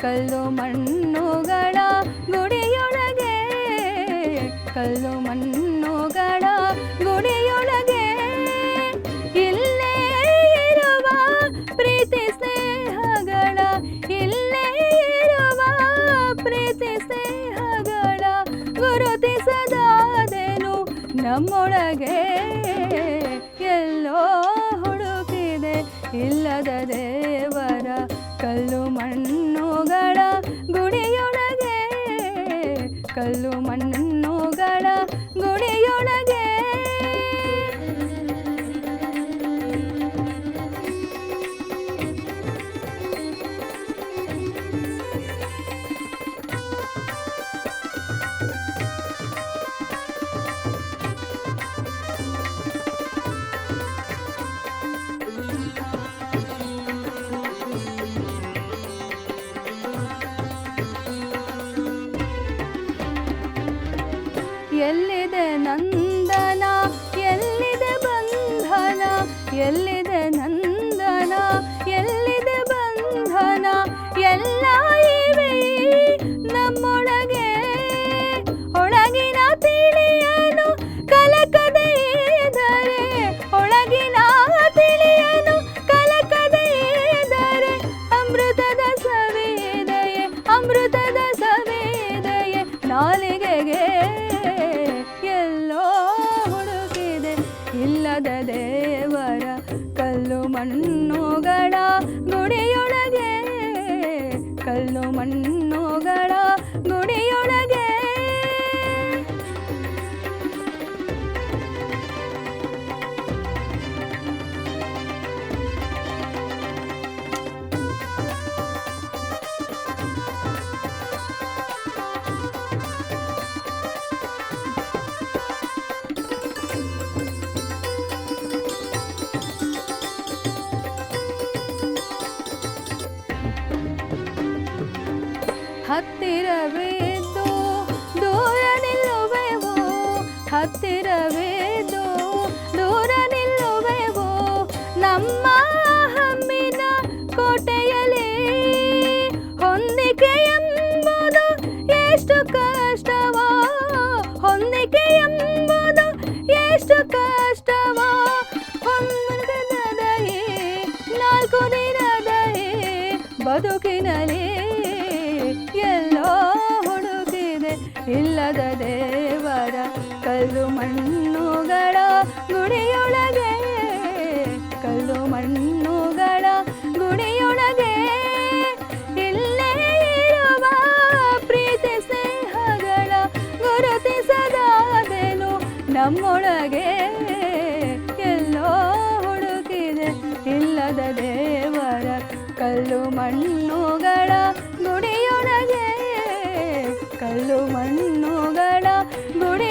ಕಲ್ಲು ಮಣ್ಣುಗಳ ಗುಡಿಯೊಳಗೆ, ಕಲ್ಲು ಮಣ್ಣುಗಳ ಗುಡಿಯೊಳಗೆ. ಇಲ್ಲೇ ಇರುವ ಪ್ರೀತಿ ಸ್ನೇಹಗಳ, ಇಲ್ಲೇ ಇರುವ ಪ್ರೀತಿ ಸ್ನೇಹಗಳ ಗುರುತಿಸದಾದೆನು ನಮ್ಮೊಳಗೆ. ಕಲ್ಲು ಮಣ್ಣುಗಳ ಗುಡಿಯೊಳಗೆ ಕಲ್ಲು ಮಣ್ಣುಗಳ ಎಲ್ಲಿದೆ ನಂದನ? ಎಲ್ಲಿದೆ ಬಂಧನ? ಎಲ್ಲಿದೆ ನಂದನ? ಎಲ್ಲಿದೆ ಬಂಧನ? ಎಲ್ಲ ಇವೆ ನಮ್ಮೊಳಗೆ. ಒಳಗಿನ ತಿಳಿಯನು ಕಲಕದೆ ಇದ್ದರೆ. ಒಳಗಿನ ತಿಳಿಯನು ಕಲಕದೆ ಇದ್ದರೆ. ಅಮೃತದ ಸವೇದಯೆ ಅಮೃತದ ಸವೇದಯೆ, ನಾಲಿಗೆಗೆ ಮಣ್ಣುಗಳ ಗುಡಿಯೊಳಗೆ ಕಲ್ಲು ಮಣ್ಣುಗಳ ಹತ್ತಿರವಿದ್ದು ದೂರ ನಿಲ್ಲುವೆವೋ ಹತ್ತಿರವಿದ್ದು ದೂರ ನಿಲ್ಲುವೆವೋ, ನಮ್ಮ ಹಮ್ಮಿನ ಕೋಟೆಯಲ್ಲಿ ಹೊಂದಿಕೆ ಎಂಬುದು ಎಷ್ಟು ಕಷ್ಟವೋ, ಹೊಂದಿಕೆ ಎಂಬುದು ಎಷ್ಟು ಕಷ್ಟವೋ ಹೊಂದದಯೇ ನಾಲ್ಕು ದಿನದಯೇ ಬದುಕಿನಲ್ಲಿ ಇಲ್ಲದ ದೇವರ ಕಲ್ಲು ಮಣ್ಣುಗಳ ಗುಡಿಯೊಳಗೆ, ಕಲ್ಲು ಮಣ್ಣುಗಳ ಗುಡಿಯೊಳಗೆ. ಇರುವ ಪ್ರೀತಿ ನಮ್ಮೊಳಗೆ ಎಲ್ಲೋ ಹುಡುಕಿದೆ. ಇಲ್ಲದ ದೇವರ ಕಲ್ಲು ಮಣ್ಣುಗಳ కళ్ళు మన్నుగడ గుడి